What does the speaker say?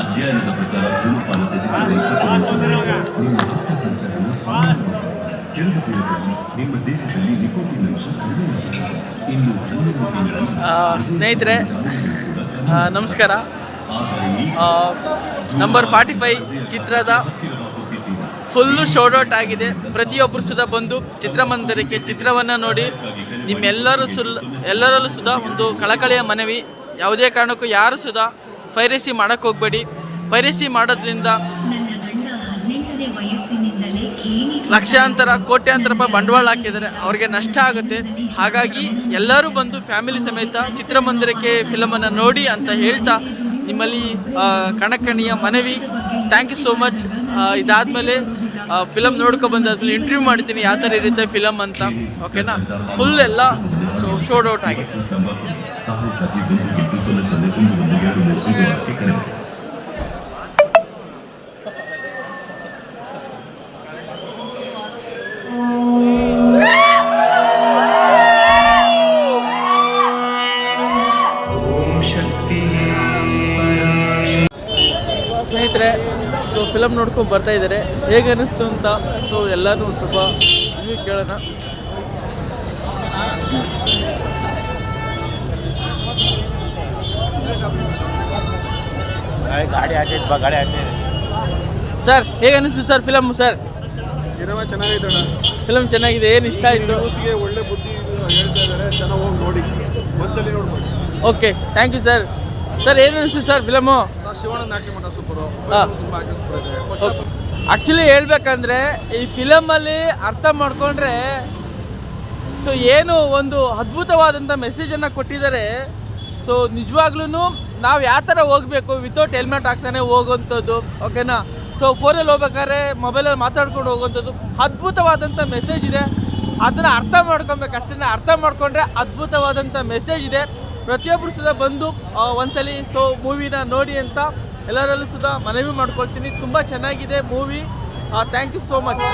ಅಧ್ಯಯನದ ಪ್ರಕಾರ ಧೂಮಪಾನ ನಿಮ್ಮ ಸಂಚಲನ ಸಾಮಾನ್ಯವಾಗಿದೆ. ಎರಡು ದಿನದಲ್ಲಿ ನಿಮ್ಮ ದೇಹದಲ್ಲಿ ನಿಕೋಟಿನ್ ಅಂಶ ಇನ್ನು ಹನ್ನೆರಡು ತಿಂಗಳಲ್ಲಿ ಸ್ನೇಹಿತರೆ ನಮಸ್ಕಾರ ನಂಬರ್ ಫಾರ್ಟಿ ಫೈವ್ ಚಿತ್ರದ ಫುಲ್ಲು ಶೋಡೌಟ್ ಆಗಿದೆ ಪ್ರತಿಯೊಬ್ಬರು ಸುಧಾ ಬಂದು ಚಿತ್ರಮಂದಿರಕ್ಕೆ ಚಿತ್ರವನ್ನು ನೋಡಿ, ನಿಮ್ಮೆಲ್ಲರೂ ಸುಲ್ ಎಲ್ಲರಲ್ಲೂ ಸುಧಾ ಒಂದು ಕಳಕಳಿಯ ಮನವಿ ಯಾವುದೇ ಕಾರಣಕ್ಕೂ ಯಾರು ಸುಧಾ ಪೈರಸಿ ಮಾಡೋಕ್ಕೆ ಹೋಗಬೇಡಿ. ಪೈರಸಿ ಮಾಡೋದ್ರಿಂದ ಲಕ್ಷಾಂತರ, ಕೋಟ್ಯಾಂತರ ರೂಪಾಯಿ ಬಂಡವಾಳ ಹಾಕಿದ್ದಾರೆ. ಅವ್ರಿಗೆ ನಷ್ಟ ಆಗುತ್ತೆ. ಹಾಗಾಗಿ ಎಲ್ಲರೂ ಬಂದು ಫ್ಯಾಮಿಲಿ ಸಮೇತ ಚಿತ್ರಮಂದಿರಕ್ಕೆ ಫಿಲಮನ್ನು ನೋಡಿ ಅಂತ ಹೇಳ್ತಾ ನಿಮ್ಮಲ್ಲಿ ಕಣಕಣಿಯ ಮನವಿ. ಥ್ಯಾಂಕ್ ಯು ಸೋ ಮಚ್ ಇದಾದಮೇಲೆ ಫಿಲಮ್ ನೋಡ್ಕೊ ಬಂದಾದ್ಮೇಲೆ ಇಂಟರ್ವ್ಯೂ ಮಾಡ್ತೀನಿ. ಯಾವ ಥರ ಇರುತ್ತೆ ಫಿಲಮ್ ಅಂತ. ಓಕೆನಾ ಫುಲ್ ಎಲ್ಲ ಸೊ ಶೋಡ್ ಔಟ್ ಆಗಿದೆ. ಇದು ಸ್ನೇಹಿತರೆ ಸೊ ಫಿಲಮ್ ನೋಡ್ಕೊಂಡು ಬರ್ತಾ ಇದ್ದಾರೆ. ಹೇಗೆ ಅನಿಸ್ತು ಅಂತ ಸೊ ಎಲ್ಲನೂ ಒಂದ್ ಸ್ವಲ್ಪ ಕೇಳೋಣ. ಗಾಡಿ ಆಚೆ ಬಾ ಗಾಡಿ ಆಚೆ ಸರ್ ಹೇಗೆ ಅನಿಸ್ತು ಸರ್ ಫಿಲಮ್ ಸರ್? ಸಿನಿಮಾ ಚೆನ್ನಾಗಿದೆ ಅಣ್ಣ. ಫಿಲಮ್ ಚೆನ್ನಾಗಿದೆ ಏನು ಇಷ್ಟ ಆಯಿತು? ಯೂತ್ಗೆ ಒಳ್ಳೆ ಬುದ್ಧಿ ಹೇಳ್ತಾ ಇದ್ದಾರೆ ಚೆನ್ನಾಗಿ ಹೋಗಿ ನೋಡಿ. ಒಂದ್ಸಲಿ ನೋಡ್ಬೋದು. Okay thank you sir sir ಏನು ಅನಿಸ್ತು ಸರ್ ಫಿಲಮು ಶಿವಣ್ಣ ನಾಟ್ಯ ಮಠ ಸೂಪರು ಹಾಂ. ತುಂಬ ಸೂಪರ್ ಇದೆ. ಆ್ಯಕ್ಚುಲಿ ಹೇಳ್ಬೇಕಂದ್ರೆ ಈ ಫಿಲಮಲ್ಲಿ ಅರ್ಥ ಮಾಡ್ಕೊಂಡ್ರೆ ಸೊ ಏನು ಒಂದು ಅದ್ಭುತವಾದಂಥ ಮೆಸೇಜನ್ನು ಕೊಟ್ಟಿದ್ದಾರೆ ಸೊ ನಿಜವಾಗ್ಲೂ ನಾವು ಯಾವ ಥರ ಹೋಗಬೇಕು ವಿತೌಟ್ ಹೆಲ್ಮೆಟ್ ಹಾಕ್ತಾನೆ ಹೋಗುವಂಥದ್ದು ಓಕೆನಾ ಸೊ ಫೋನಲ್ಲಿ ಹೋಗ್ಬೇಕಾದ್ರೆ ಮೊಬೈಲಲ್ಲಿ ಮಾತಾಡ್ಕೊಂಡು ಹೋಗುವಂಥದ್ದು ಅದ್ಭುತವಾದಂಥ ಮೆಸೇಜ್ ಇದೆ. ಅದನ್ನು ಅರ್ಥ ಮಾಡ್ಕೊಬೇಕು ಅರ್ಥ ಮಾಡಿಕೊಂಡ್ರೆ ಅದ್ಭುತವಾದಂಥ ಮೆಸೇಜ್ ಇದೆ. ಪ್ರತಿಯೊಬ್ಬರು ಸುದ ಬಂದು ಒಂದ್ಸಲಿ ಸೊ ಮೂವಿನ ನೋಡಿ ಅಂತ ಎಲ್ಲರಲ್ಲೂ ಸುದ ಮನವಿ ಮಾಡ್ಕೊಳ್ತೀನಿ. ತುಂಬ ಚೆನ್ನಾಗಿದೆ movie thank you so much